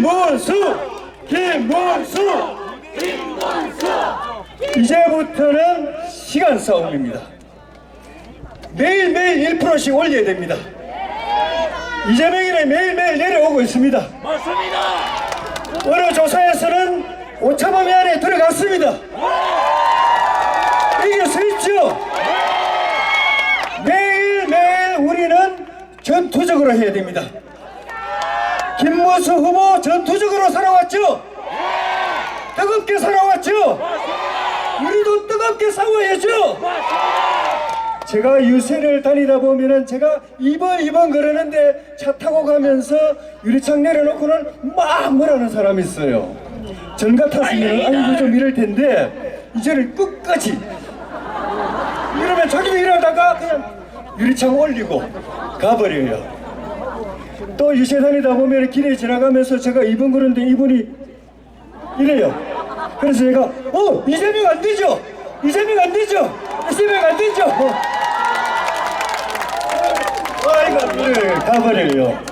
김문수! 김문수! 이제부터는 시간 싸움입니다. 매일매일 1%씩 올려야 됩니다. 이재명이는 매일매일 내려오고 있습니다. 맞습니다. 어느 조사에서는 오차범위 안에 들어갔습니다. 이길 수 있죠? 매일매일 우리는 전투적으로 해야 됩니다. 김문수 후보 전투적으로 살아왔죠? 뜨겁게 살아왔죠? 우리도 뜨겁게 싸워야죠? 제가 유세를 다니다 보면은 제가 2번 2번 그러는데 차 타고 가면서 유리창 내려놓고는 막 뭐라는 사람이 있어요. 전 같았으면 아이고 좀 이럴 텐데 이제는 끝까지 이러면 자기도 일하다가 그냥 유리창 올리고 가버려요. 또 유세 다니다 보면 길에 지나가면서 제가 2번 그러는데 이분이 이래요. 그래서 제가 어 이재명 안 되죠? 이재명 안 되죠? 이재명 안 되죠? 아이고 네, 가버려요.